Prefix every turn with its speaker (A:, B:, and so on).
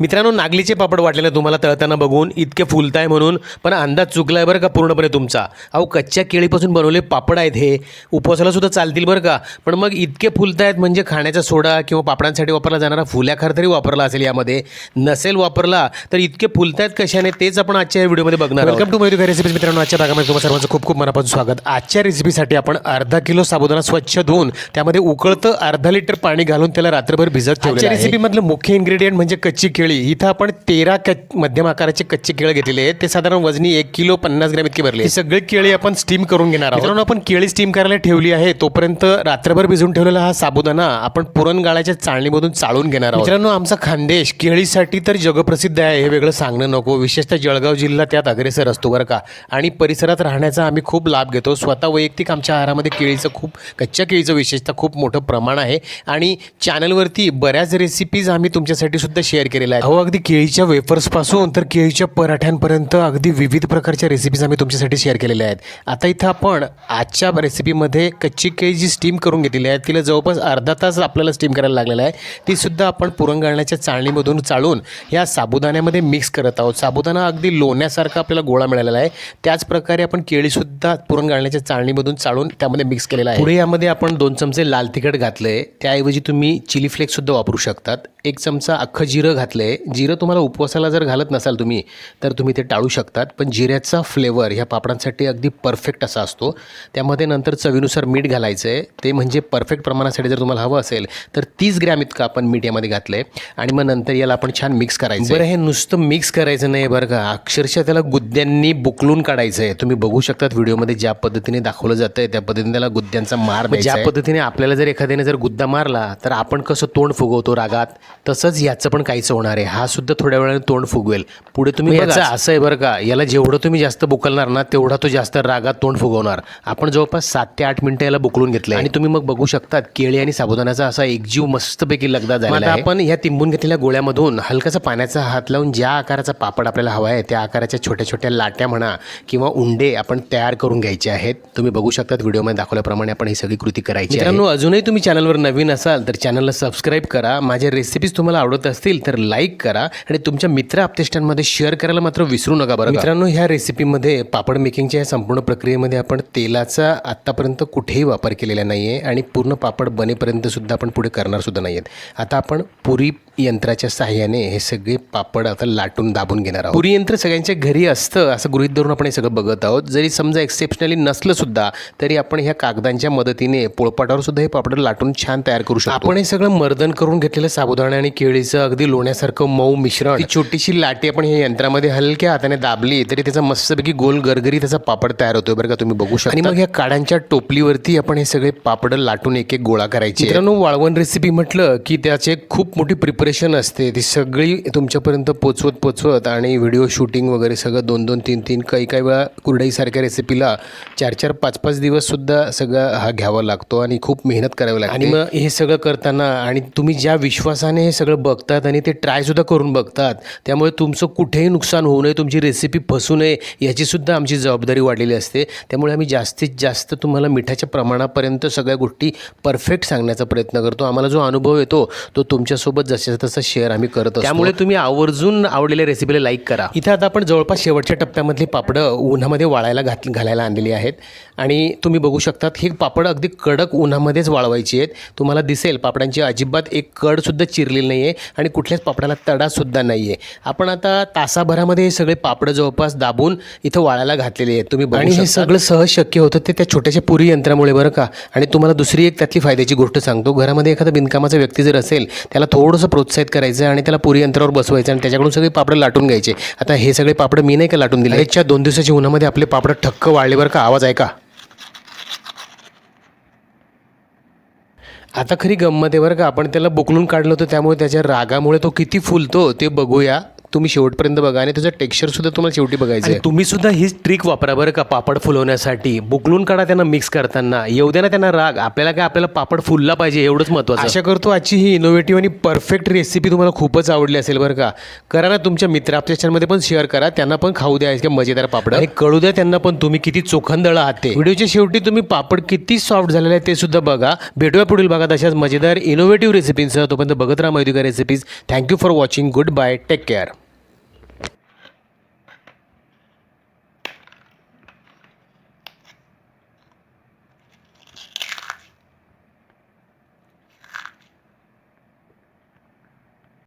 A: मित्रांनो नागलीचे पापड वाटलेले तुम्हाला तळताना बघून इतके फुलताय म्हणून पण अंदाज चुकलाय बरं का पूर्णपणे तुमचा. अहो कच्च्या केळीपासून बनवले पापड आहेत हे. उपवासाला सुद्धा चालतील बरं का? पण मग इतके फुलतायत म्हणजे खाण्याचा सोडा किंवा पापडांसाठी वापरला जाणारा फुल्याखार तरी वापरला असेल यामध्ये. नसेल वापरला तर इतके फुलतायत कशाने तेच आपण आजच्या या व्हिडिओमध्ये बघणार वेलकम टू मयुरी रेसिपीज मित्रांनो आजच्या भागामध्ये तुम्हाला सर्वांचं खूप खूप मनापासून स्वागत. आजच्या रेसिपीसाठी आपण अर्धा किलो साबुदाणा स्वच्छ धुवून त्यामध्ये उकळतं अर्धा लिटर पाणी घालून त्याला रात्रभर भिजत ठेवलं रेसिपीमधलं मुख्य इन्ग्रेडियंट म्हणजे कच्ची केळी. इथं आपण तेरा कच मध्यम आकाराचे कच्चे केळं घेतलेले आहेत. ते साधारण वजनी एक किलो पन्नास ग्रॅम इतके भरले सगळी केळी आपण स्टीम करून घेणार आहोत. आपण केळी स्टीम करायला ठेवली आहे. तोपर्यंत रात्रभर भिजून ठेवलेला हा साबुदाणा आपण पुरणगाळाच्या चाळणीमधून चाळून घेणार आहोत. मित्रांनो आमचा खानदेश केळीसाठी तर जगप्रसिद्ध आहे हे वेगळं सांगणं नको. विशेषतः जळगाव जिल्हा त्यात अग्रेसर असतो बरं का. आणि परिसरात राहण्याचा आम्ही खूप लाभ घेतो. स्वतः वैयक्तिक आमच्या आहारामध्ये केळीचं खूप कच्च्या केळीचं विशेषतः खूप मोठं प्रमाण आहे. आणि चॅनलवरती बऱ्याच रेसिपीज आम्ही तुमच्यासाठी सुद्धा शेअर केलेल्या आहेत अहो अगदी केळीच्या वेफर्सपासून तर केळीच्या पराठ्यांपर्यंत अगदी विविध प्रकारच्या रेसिपीज आम्ही तुमच्यासाठी शेअर केलेल्या आहेत. आता इथं आपण आजच्या रेसिपीमध्ये कच्ची केळी जी स्टीम करून घेतलेली आहे तिला जवळपास अर्धा तास आपल्याला स्टीम करायला लागलेला आहे. ती सुद्धा आपण पुरण घालण्याच्या चाळणीमधून चाळून या साबुदाण्यामध्ये मिक्स करत आहोत. साबुदाणा अगदी लोण्यासारखा आपल्याला गोळा मिळालेला आहे. त्याच प्रकारे आपण केळीसुद्धा पुरण घालण्याच्या चाळणीमधून चाळून त्यामध्ये मिक्स केलेला आहे. पुढे यामध्ये आपण दोन चमचे लाल तिखट घातलंय. त्याऐवजी तुम्ही चिली फ्लेक्ससुद्धा वापरू शकतात. एक चमचा अख्खं जिरं घातलंय जिरं तुम्हाला उपवासाला जर घालत नसाल तुम्ही तर तुम्ही ते टाळू शकतात. पण जिऱ्याचा फ्लेवर ह्या पापडांसाठी अगदी परफेक्ट असा असतो. त्यामध्ये नंतर चवीनुसार मीठ घालायचं आहे ते म्हणजे परफेक्ट प्रमाणासाठी जर तुम्हाला हवं असेल तर तीस ग्रॅम इतकं आपण मीठ यामध्ये घातलं आहे आणि मग नंतर याला आपण छान मिक्स करायचं बरं हे नुसतं मिक्स करायचं नाही बरं का. अक्षरशः त्याला गुद्द्यांनी बुकलून काढायचं आहे तुम्ही बघू शकतात व्हिडिओमध्ये ज्या पद्धतीने दाखवलं जातं आहे त्या पद्धतीने त्याला गुद्द्यांचा मार ज्या पद्धतीने आपल्याला जर एखाद्याने जर गुद्दा मारला तर आपण कसं तोंड फुगवतो रागात? तसंच याचं पण काहीच होणार आहे. हा सुद्धा थोड्या वेळाने तोंड फुगवेल. पुढे तुम्ही याचं असं आहे बरं का याला जेवढं तुम्ही जास्त बुकलणार ना तेवढा तो जास्त रागात तोंड फुगवणार. आपण जवळपास सात ते आठ मिनिटं याला बुकलून घेतलं आणि तुम्ही मग बघू शकतात केळी आणि साबुदाण्याचा असा एकजीव मस्तपैकी लगदा झाला आहे. आपण ह्या तिंबून घेतलेल्या गोळ्यामधून हलकासा पाण्याचा हात लावून ज्या आकाराचा पापड आपल्याला हवा आहे त्या आकाराच्या छोट्या छोट्या लाट्या म्हणा किंवा उंडे आपण तयार करून घ्यायचे आहेत. तुम्ही बघू शकतात व्हिडिओमध्ये दाखवल्याप्रमाणे आपण ही सगळी कृती करायची मित्रांनो अजूनही तुम्ही चॅनलवर नवीन असाल तर चॅनलला सबस्क्राईब करा. माझ्या रेसिपीज तुम्हाला आवडत असतील तर लाईक करा आणि तुमच्या मित्र आपतेष्टांमध्ये शेअर करायला मात्र विसरू नका बरं मित्रांनो ह्या रेसिपीमध्ये पापड मेकिंगच्या या संपूर्ण प्रक्रियेमध्ये आपण तेलाचा आत्तापर्यंत कुठेही वापर केलेला नाही आहे आणि पूर्ण पापड बनेपर्यंत सुद्धा आपण पुढे करणार सुद्धा नाही आहेत आता आपण पुरी यंत्राच्या सहाय्याने हे सगळे पापड आता लाटून दाबून घेणार आहोत. पुरी यंत्र सगळ्यांच्या घरी असतं असं गृहीत धरून आपण हे सगळं बघत आहोत. जरी समजा एक्सेप्शनली नसलं सुद्धा तरी आपण ह्या कागदांच्या मदतीने पोळपाटावर सुद्धा हे पापड लाटून छान तयार करू शकतो. आपण हे सगळं मर्दन करून घेतलेलं साबुदाणा आणि केळीचं अगदी लोण्यासारखं मऊ मिश्रण. छोटीशी लाटी आपण ह्या यंत्रामध्ये हलक्या हाताने दाबली तरी त्याचा मस्तपैकी गोल गरगरी त्याचा पापड तयार होतोय बरं का तुम्ही बघू शकता. आणि मग ह्या काड्यांच्या टोपलीवरती आपण हे सगळे पापड लाटून एक एक गोळा करायचे. वाळवण रेसिपी म्हटलं की त्याचे खूप मोठी प्रिपरेशन असते ती सगळी तुमच्यापर्यंत पोचवत पोचवत आणि व्हिडिओ शूटिंग वगैरे सगळं दोन दोन तीन तीन काही काही वेळा कुरडईसारख्या रेसिपीला चार चार पाच पाच दिवससुद्धा सगळं हा घ्यावा लागतो आणि खूप मेहनत करावी लागते. आणि मग हे सगळं करताना आणि तुम्ही ज्या विश्वासाने हे सगळं बघतात आणि ते ट्रायसुद्धा करून बघतात त्यामुळे तुमचं कुठेही नुकसान होऊ नये तुमची रेसिपी फसू नये याचीसुद्धा आमची जबाबदारी वाढलेली असते. त्यामुळे आम्ही जास्तीत जास्त तुम्हाला मिठाच्या प्रमाणापर्यंत सगळ्या गोष्टी परफेक्ट सांगण्याचा प्रयत्न करतो. आम्हाला जो अनुभव येतो तो तुमच्यासोबत जसे तसं शेअर आम्ही करत असतो. त्यामुळे तुम्ही आवर्जून आवडलेल्या रेसिपीला लाईक करा. इथं आता आपण जवळपास शेवटच्या टप्प्यामधली पापडं उन्हामध्ये वाळायला घात घालायला आणलेली आहेत. आणि तुम्ही बघू शकतात हे पापड अगदी कडक उन्हामध्येच वाळवायची आहेत. तुम्हाला दिसेल पापडांची अजिबात एक कडसुद्धा चिरलेली नाही आहे आणि कुठल्याच पापडाला तडासुद्धा नाही आहे आपण आता तासाभरामध्ये हे सगळे पापडं जवळपास दाबून इथं वाळायला घातलेले आहेत. तुम्ही आणि हे सगळं सहज शक्य होतं ते त्या छोट्याशा पुरी यंत्रामुळे बरं का. आणि तुम्हाला दुसरी एक त्यातली फायद्याची गोष्ट सांगतो. घरामध्ये एखादा बिनकामाचा व्यक्ती जर असेल त्याला थोडंसं प्रोत्साहित करायचं आणि त्याला पुरी यंत्रावर बसवायचं आणि त्याच्याकडून सगळे पापडं लाटून घ्यायचे. आता हे सगळे पापडं मी नाही का लाटून दिले? याच्या दोन दिवसाच्या उन्हामध्ये आपले पापडं ठक्क वाळले बरं का? आवाज आहे का? आता खरी गंमत आहे बरं का आपण त्याला बुकलून काढलं होतं त्यामुळे त्याच्या रागामुळे तो किती फुलतो ते बघूया. तुम्ही शेवटपर्यंत बघा आणि त्याचं टेक्स्चर सुद्धा तुम्हाला शेवटी बघायचं आहे. तुम्ही सुद्धा हीच ट्रिक वापरा बरं का पापड फुलवण्यासाठी. बुकलून काढा त्यांना मिक्स करताना. येऊ द्या ना त्यांना राग. आपल्याला काय आपल्याला पापड फुलला पाहिजे एवढंच महत्त्वाचं आशा करतो आजची ही इनोव्हेटिव्ह आणि परफेक्ट रेसिपी तुम्हाला खूपच आवडली असेल बरं का. करा ना तुमच्या मित्र आपल्या चॅनलमध्ये पण शेअर करा. त्यांना पण खाऊ द्या इतके मजेदार पापड. आणि कळू द्या त्यांना पण तुम्ही किती चोखंदळ आहात ते. व्हिडिओच्या शेवटी तुम्ही पापड किती सॉफ्ट झालेले आहेत ते सुद्धा बघा. भेटूया पुढील भागात अशाच मजेदार इनोव्हेटिव्ह रेसिपींसह तोपर्यंत बघत राहा माहिती का recipes thank you for watching good bye take care